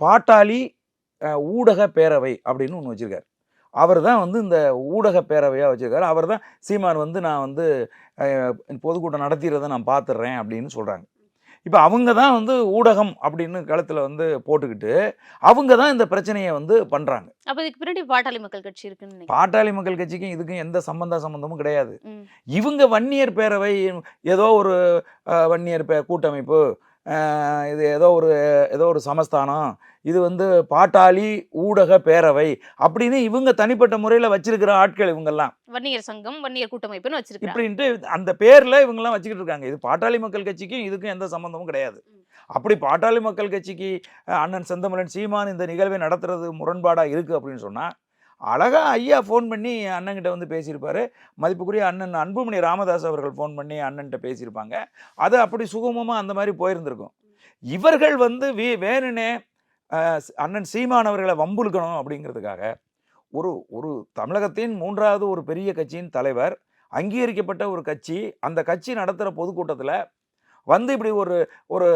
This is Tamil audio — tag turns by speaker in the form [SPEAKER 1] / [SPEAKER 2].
[SPEAKER 1] பாட்டாளி ஊடக பேரவை அப்படின்னு ஒன்று வச்சிருக்காரு. அவர் தான் வந்து இந்த ஊடக பேரவையாக வச்சிருக்காரு. அவர் தான் சீமான் வந்து நான் வந்து பொதுக்கூட்டம் நடத்திடுறதை நான் பார்த்துடுறேன் அப்படின்னு சொல்கிறாங்க இப்போ அவங்க தான் வந்து ஊடகம் அப்படின்னு களத்தில் வந்து போட்டுக்கிட்டு அவங்க தான் இந்த பிரச்சனையை வந்து பண்ணுறாங்க
[SPEAKER 2] அப்ப இதுக்கு பின்னாடி பாட்டாளி மக்கள் கட்சி இருக்குன்னு
[SPEAKER 1] பாட்டாளி மக்கள் கட்சிக்கும் இதுக்கும் எந்த சம்பந்த சம்பந்தமும் கிடையாது. இவங்க வன்னியர் பேரவை ஏதோ ஒரு வன்னியர் பே கூட்டமைப்பு இது ஏதோ ஒரு ஏதோ ஒரு சமஸ்தானம். இது வந்து பாட்டாளி ஊடக பேரவை அப்படின்னு இவங்க தனிப்பட்ட முறையில் வச்சிருக்கிற ஆட்கள் இவங்கெல்லாம்.
[SPEAKER 2] வன்னியர் சங்கம் வன்னியர் கூட்டமைப்புன்னு வச்சிருக்காங்க
[SPEAKER 1] இப்படின்ட்டு அந்த பேர்ல இவங்கெல்லாம் வச்சுக்கிட்டு இருக்காங்க. இது பாட்டாளி மக்கள் கட்சிக்கும் இதுக்கும் எந்த சம்பந்தமும் கிடையாது. அப்படி பாட்டாளி மக்கள் கட்சிக்கு அண்ணன் செந்தமிழன் சீமான் இந்த நிகழ்வை நடத்துறது முரண்பாடா இருக்கு அப்படின்னு சொன்னா அழகா ஐயா ஃபோன் பண்ணி அண்ணன்கிட்ட வந்து பேசியிருப்பார். மதிப்புக்குரிய அண்ணன் அன்புமணி ராமதாஸ் அவர்கள் ஃபோன் பண்ணி அண்ணன்கிட்ட பேசியிருப்பாங்க. அது அப்படி சுகமமாக அந்த மாதிரி போயிருந்திருக்கும். இவர்கள் வந்து வே வேணுனே அண்ணன் சீமானவர்களை வம்புழுக்கணும் அப்படிங்கிறதுக்காக ஒரு ஒரு தமிழகத்தின் மூன்றாவது ஒரு பெரிய கட்சியின் தலைவர் அங்கீகரிக்கப்பட்ட ஒரு கட்சி அந்த கட்சி நடத்துகிற பொதுக்கூட்டத்தில் வந்து இப்படி ஒரு ஒரு